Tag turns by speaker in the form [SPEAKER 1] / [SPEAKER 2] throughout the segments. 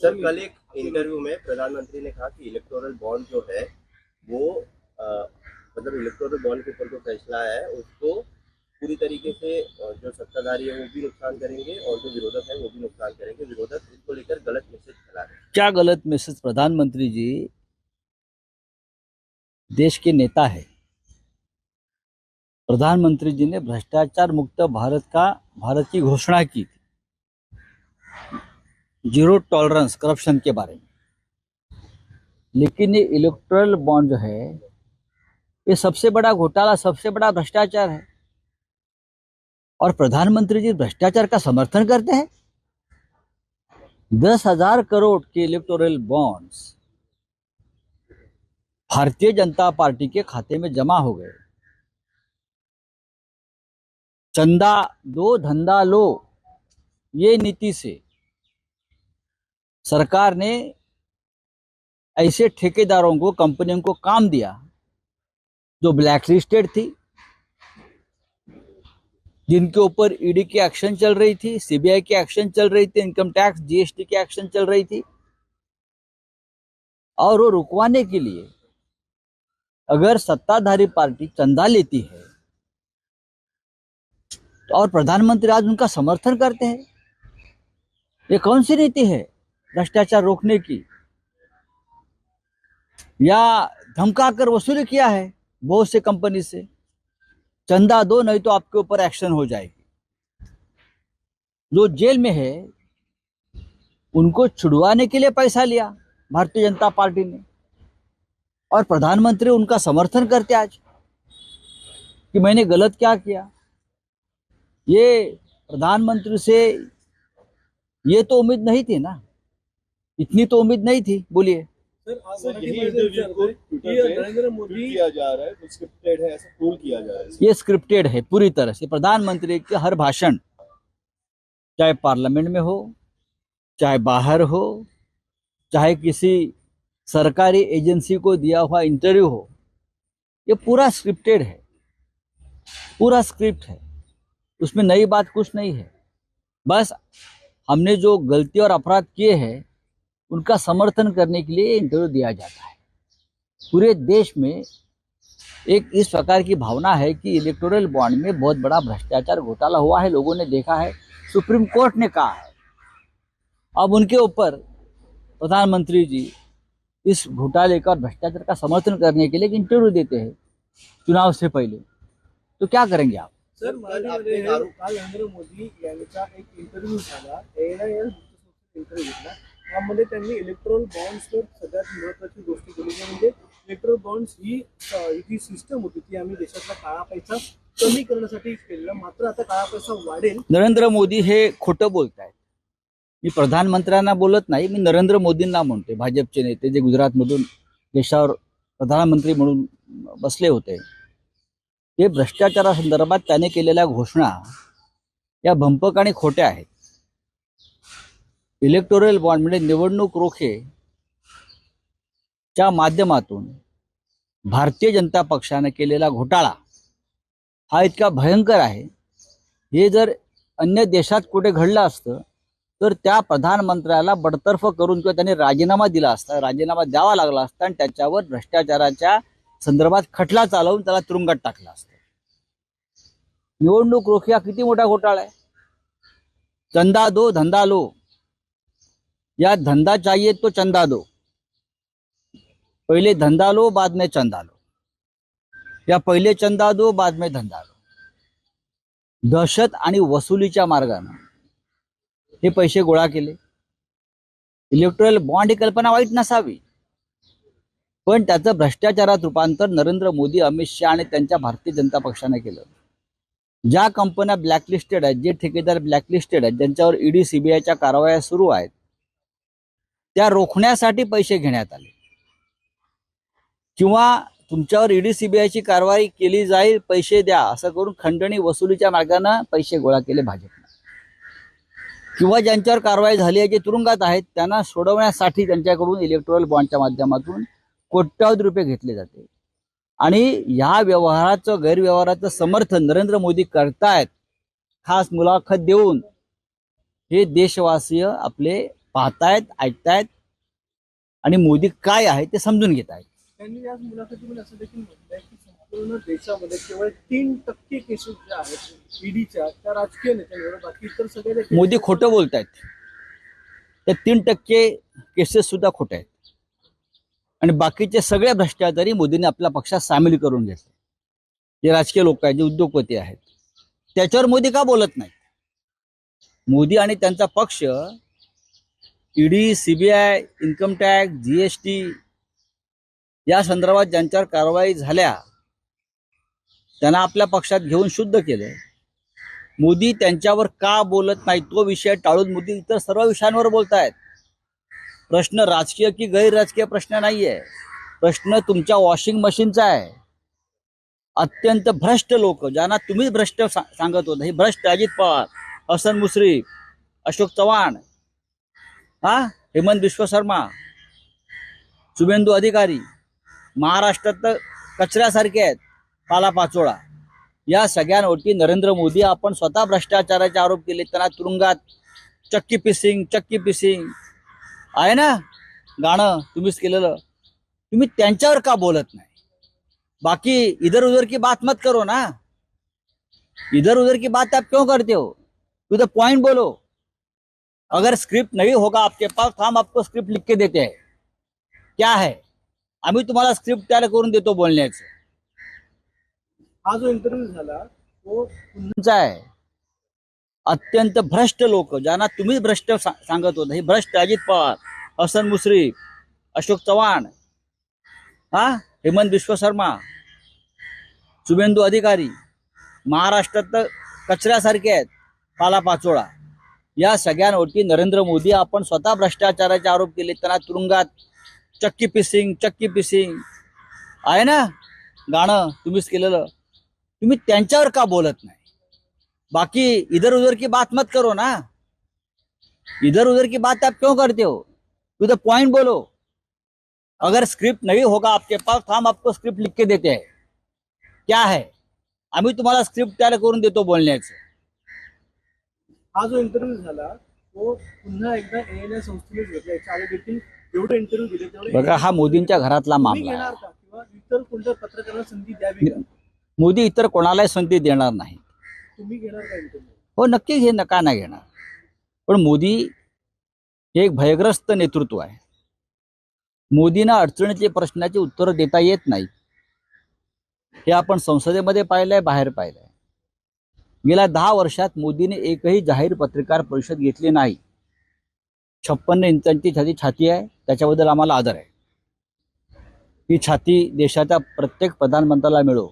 [SPEAKER 1] Sir, कल एक interview में प्रधानमंत्री ने कहा कि इलेक्टोरल बॉन्ड जो है, वो मतलब इलेक्टोरल बॉन्ड के ऊपर जो फैसला है, उसको पूरी तरीके से जो सत्ताधारी है, वो भी नुकसान करेंगे और जो विरोधक है, वो भी नुकसान करेंगे। विरोधक इसको लेकर गलत मैसेज फैला रहे हैं।
[SPEAKER 2] क्या गलत मैसेज प्रधानमंत्री जी देश के नेता है? प्रधानमंत्री जी ने भ्रष्टाचार मुक्त भारत का, भारत की घोषणा की ज़ीरो टॉलरेंस करप्शन के बारे में। लेकिन ये इलेक्ट्रल बॉन्ड जो है, ये सबसे बड़ा घोटाला, सबसे बड़ा भ्रष्टाचार है। और प्रधानमंत्री जी भ्रष्टाचार का समर्थन करते हैं। दस हज़ार करोड़ के electoral bonds Bharatiya Janata party के खाते में जमा हो गए। चंदा दो, धंधा लो, ये नीति से सरकार ने ऐसे ठेकेदारों को, कंपनियों को काम दिया, जो ब्लैक लिस्टेड थी, जिनके ऊपर ईडी की एक्शन चल रही थी सीबीआई की एक्शन चल रही थी इनकम टैक्स जीएसटी की एक्शन चल रही थी। और वो रुकवाने के लिए अगर सत्ताधारी पार्टी चंदा लेती है तो और प्रधानमंत्री आज उनका समर्थन करते हैं। ये कौन सी नीति है? भ्रष्टाचार रोकने की। या धमका कर वसूली किया है बहुत से कंपनी से। चंदा दो, नहीं तो आपके ऊपर एक्शन हो जाएगी। जो जेल में है, उनको छुड़वाने के लिए पैसा लिया भारतीय जनता पार्टी ने। और प्रधानमंत्री उनका समर्थन करते आज कि मैंने गलत क्या किया। ये प्रधानमंत्री से ये तो उम्मीद नहीं थी ना। इतनी तो उम्मीद नहीं थी बोलिए।
[SPEAKER 3] है तो स्क्रिप्टेड है ऐसा ट्रोल किया जा रहा है।
[SPEAKER 2] ये स्क्रिप्टेड है पूरी तरह से। प्रधानमंत्री के हर भाषण चाहे पार्लियामेंट में हो चाहे बाहर हो चाहे किसी सरकारी एजेंसी को दिया हुआ इंटरव्यू हो ये पूरा स्क्रिप्टेड है। पूरा स्क्रिप्ट है। उसमें नई बात कुछ नहीं है। बस हमने जो गलती और अपराध किए हैं उनका समर्थन करने के लिए इंटरव्यू दिया जाता है। पूरे देश में एक इस प्रकार की भावना है कि इलेक्टोरल बॉन्ड में बहुत बड़ा भ्रष्टाचार घोटाला हुआ है लोगों ने देखा है सुप्रीम कोर्ट ने कहा है। अब उनके ऊपर प्रधानमंत्री जी इस घोटाले का और भ्रष्टाचार का समर्थन करने के लिए एक इंटरव्यू देते हैं चुनाव से पहले। तो क्या करेंगे आप?
[SPEAKER 4] सर काल नरेंद्र मोदी यांचा एक इंटरव्ह्यू झाला एएनआयएल इंटरव्ह्यू त्यामध्ये त्यांनी इलेक्ट्रॉल बॉन्ड्सवर सगळ्यात महत्वाची गोष्ट केली. म्हणजे इलेक्ट्रॉल बॉन्ड्स ही जी सिस्टम होती ती आम्ही देशातला काळा पैसा कमी करण्यासाठी केलेला. मात्र आता काळा पैसा वाढेल.
[SPEAKER 2] नरेंद्र मोदी हे खोटं बोलत आहेत मी प्रधानमंत्र्यांना बोलत नाही मी नरेंद्र मोदींना म्हणते भाजपचे नेते जे गुजरातमधून देशावर प्रधानमंत्री म्हणून बसले होते. ते भ्रष्टाचारासंदर्भात त्याने केलेल्या घोषणा या भंपक आणि खोट्या आहेत. इलेक्टोरल बॉन्ड म्हणजे निवडणूक रोखे च्या माध्यमातून भारतीय जनता पक्षाने केलेला घोटाळा हा इतका भयंकर आहे. हे जर अन्य देशात कुठे घडलं असतं तर त्या प्रधानमंत्र्याला बडतर्फ करून किंवा त्यांनी राजीनामा दिला असता राजीनामा द्यावा लागला असता आणि त्याच्यावर भ्रष्टाचाराच्या संदर्भात खटला चालवून त्याला तुरुंगात टाकला असतं. निवडणूक रोखे हा किती मोठा घोटाळा आहे. चंदा दो धंदा लो. या धंदा चाहिए तो चंदा दो। पहले धंधा लो बाद में चंदा लो। या पहिले चंदा दो बाद में धंदा लो। दहशत आणि वसुलीच्या मार्गानं हे पैसे गोळा केले. इलेक्ट्रल बॉन्ड ही कल्पना वाईट नसावी. पण त्याचं भ्रष्टाचारात रूपांतर नरेंद्र मोदी अमित शहा आणि त्यांच्या भारतीय जनता पक्षाने केलं. ज्या कंपन्या ब्लॅकलिस्टेड आहेत जे ठेकेदार ब्लॅकलिस्टेड आहेत ज्यांच्यावर ईडी सीबीआयच्या कारवाया सुरू आहेत त्या रोखण्यासाठी पैसे घेण्यात आले. किंवा तुमच्यावर ईडी सीबीआयची कारवाई केली जाईल पैसे द्या असं करून खंडणी वसुलीच्या मार्गाने पैसे गोळा केले भाजपनं. किंवा ज्यांच्यावर कारवाई झाली आहे जे तुरुंगात आहेत त्यांना सोडवण्यासाठी त्यांच्याकडून इलेक्ट्रॉल बॉन्डच्या माध्यमातून कोट्यावधी रुपये घेतले जाते. आणि ह्या व्यवहाराचं गैरव्यवहाराचं समर्थन नरेंद्र मोदी करतायत खास मुलाखत देऊन हे देशवासीय आपले पाहतायत ऐकतायत आणि मोदी काय आहे ते समजून घेत आहेत.
[SPEAKER 4] त्यांनी आज मुलाखतीमध्ये असं देखील म्हटलंय की संपूर्ण देशामध्ये केवळ तीन टक्के केसेस ज्या आहेत ईडीच्या त्या राजकीय नेत्यांवर बाकी इतर सगळे
[SPEAKER 2] मोदी खोटं बोलतायत. ते तीन टक्के केसेस सुद्धा खोटे आहेत. आणि बाकीचे सगळे भ्रष्टाचारी मोदींनी आपल्या पक्षात सामील करून घेतले. जे राजकीय लोक आहेत जे उद्योगपती आहेत. त्याच्यावर मोदी का बोलत नाही मोदी आणि त्यांचा पक्ष ED CBI income tax GST या संदर्भात ज्यांच्यावर कारवाई झाल्या त्यांना आपल्या पक्षात घेऊन शुद्ध केलं. मोदी त्यांच्यावर का बोलत नाही तो विषय टाळून मोदी इतर सर्व विषयांवर बोलतायत. प्रश्न राजकीय की गैर राजकीय प्रश्न नाहीये. प्रश्न तुमच्या वॉशिंग मशीनचा आहे. अत्यंत भ्रष्ट लोक ज्यांना तुम्ही भ्रष्ट सा- सांगत होता. हे भ्रष्ट अजित पवार हसन मुश्रीफ अशोक चव्हाण हा? हेमंत विश्व शर्मा. शुभेंदू अधिकारी. महाराष्ट्रात तर कचऱ्यासारखे आहेत. पालापाचोळा या सगळ्यांवरती नरेंद्र मोदी आपण स्वतः भ्रष्टाचाराचे आरोप केले त्यांना तुरुंगात चक्की पिसिंग चक्की पिसिंग. आहे ना? गाणं तुम्हीच केलेलं. तुम्ही त्यांच्यावर का बोलत नाही? बाकी इधर उधर की बात मत करो ना. इधर उधर की बात आप क्यों करते हो? टू द पॉइंट बोलो. अगर स्क्रिप्ट नहीं होगा आपके पास तो हम आपको स्क्रिप्ट लिख के देते हैं। क्या है? आम्ही तुम्हाला स्क्रिप्ट तयार करून देतो बोलण्याचं.
[SPEAKER 4] हा जो इंटरव्ह्यू झाला तो
[SPEAKER 2] तुमचा आहे. अत्यंत भ्रष्ट लोक ज्यांना तुम्ही भ्रष्ट सा- सांगत होता. हे भ्रष्ट अजित पवार हसन मुश्रीफ अशोक चव्हाण हा? हेमंत विश्व शर्मा शुभेंदू अधिकारी महाराष्ट्रात तर कचऱ्यासारखे आहेत पाला पाचोळा. या सगळ्यांवरती नरेंद्र मोदी आपण स्वतः भ्रष्टाचाराचे आरोप केले त्यांना तुरुंगात चक्की पिसिंग चक्की पिसिंग. आहे ना? गाणं तुम्हीच केलेलं. तुम्ही त्यांच्यावर का बोलत नाही? बाकी इधर उधर की बात मत करो ना. इधर उधर की बात आप क्यों करते हो? टू द पॉइंट बोलो. अगर स्क्रिप्ट नहीं होगा आपके पास तो हम आपको स्क्रिप्ट लिख के देते हैं. क्या है? आम्ही तुम्हाला स्क्रिप्ट तयार करून देतो बोलण्याचं.
[SPEAKER 4] हा जो इंटरव्ह्यू झाला तो पुन्हा एकदा एएनआय संस्थेने घेतला. याच्या आधी देखील जेवढे इंटरव्ह्यू दिले तेवढे
[SPEAKER 2] बघा हा मोदींच्या घरातला मामला
[SPEAKER 4] घेणार
[SPEAKER 2] आहे.
[SPEAKER 4] का? किंवा इतर कोणत्या पत्रकारांना संधी द्यावी का?
[SPEAKER 2] मोदी इतर कोणालाही संधी देणार नाही
[SPEAKER 4] तुम्ही घेणार का इंटरव्ह्यू
[SPEAKER 2] हो नक्की घे नका नाही घेणार. पण मोदी हे एक भयग्रस्त नेतृत्व आहे. मोदींना अडचणीचे प्रश्नाची उत्तरं देता येत नाही हे आपण संसदेमध्ये पाहिलंय बाहेर पाहिलंय. गेल्या दहा वर्षात मोदीने एकही जाहीर पत्रकार परिषद घेतली नाही. छप्पन्न इंचांची छाती छाती आहे त्याच्याबद्दल आम्हाला आदर आहे. ही छाती देशाच्या प्रत्येक प्रधानमंत्र्याला मिळो.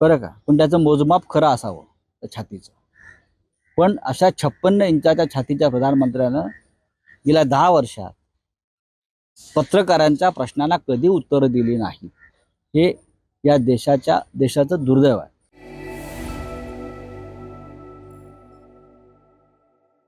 [SPEAKER 2] बरं का? पण त्याचं मोजमाप खरं असावं त्या छातीचं. पण अशा छप्पन्न इंचाच्या छातीच्या प्रधानमंत्र्यानं गेल्या दहा वर्षात पत्रकारांच्या प्रश्नांना कधी उत्तरं दिली नाही हे या देशाच्या देशाचं दुर्दैव आहे.